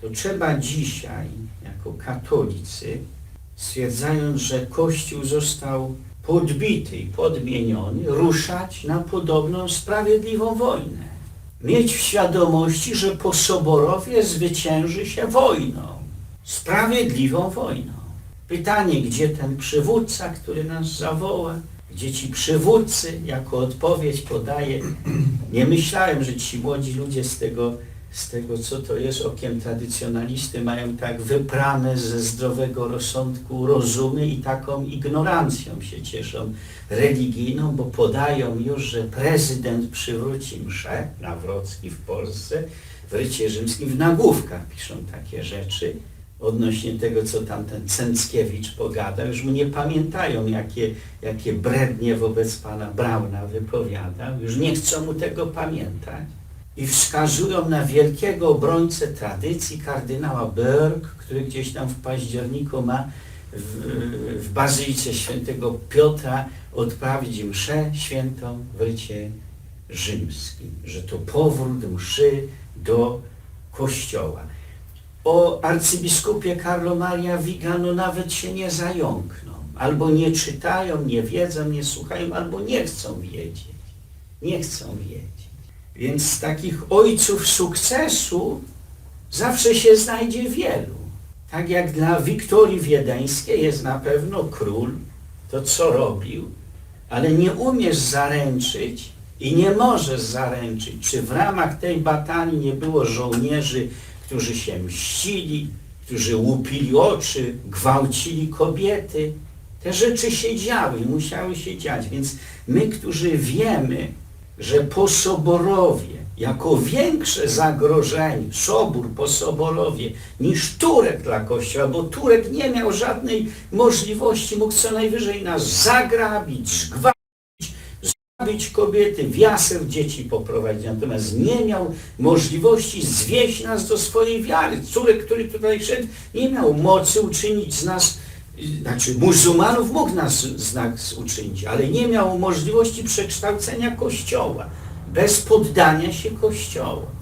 to trzeba dzisiaj, jako katolicy, stwierdzając, że Kościół został podbity i podmieniony, ruszać na podobną sprawiedliwą wojnę. Mieć w świadomości, że po Soborowie zwycięży się wojną, sprawiedliwą wojną. Pytanie, gdzie ten przywódca, który nas zawoła, gdzie ci przywódcy, jako odpowiedź podaje. Nie myślałem, że ci młodzi ludzie z tego, z tego co to jest okiem tradycjonalisty, mają tak wyprane ze zdrowego rozsądku rozumy i taką ignorancją się cieszą religijną, bo podają już, że prezydent przywróci mszę Nawrocki w Polsce, w rycie rzymskim, w nagłówkach piszą takie rzeczy odnośnie tego, co tam ten Cęckiewicz pogadał. Już mu nie pamiętają, jakie, jakie brednie wobec pana Brauna wypowiadał. Już nie chcą mu tego pamiętać. I wskazują na wielkiego obrońcę tradycji kardynała Berg, który gdzieś tam w październiku ma w, w Bazylice Świętego Piotra odprawić mszę świętą w rycie rzymskim. Że to powrót mszy do kościoła o arcybiskupie Carlo Maria Vigano nawet się nie zająkną. Albo nie czytają, nie wiedzą, nie słuchają, albo nie chcą wiedzieć. Nie chcą wiedzieć. Więc takich ojców sukcesu zawsze się znajdzie wielu. Tak jak dla Wiktorii Wiedeńskiej jest na pewno król, to co robił, ale nie umiesz zaręczyć i nie możesz zaręczyć, czy w ramach tej batanii nie było żołnierzy, którzy się mścili, którzy łupili oczy, gwałcili kobiety. Te rzeczy się działy musiały się dziać. Więc my, którzy wiemy, że po Soborowie, jako większe zagrożenie, Sobór po Soborowie, niż Turek dla Kościoła, bo Turek nie miał żadnej możliwości, mógł co najwyżej nas zagrabić, zgwałcić, zabić kobiety, w dzieci poprowadzić, natomiast nie miał możliwości zwieść nas do swojej wiary. Córek, który tutaj szedł, nie miał mocy uczynić z nas, znaczy muzułmanów mógł nas z nas uczynić, ale nie miał możliwości przekształcenia Kościoła, bez poddania się Kościoła.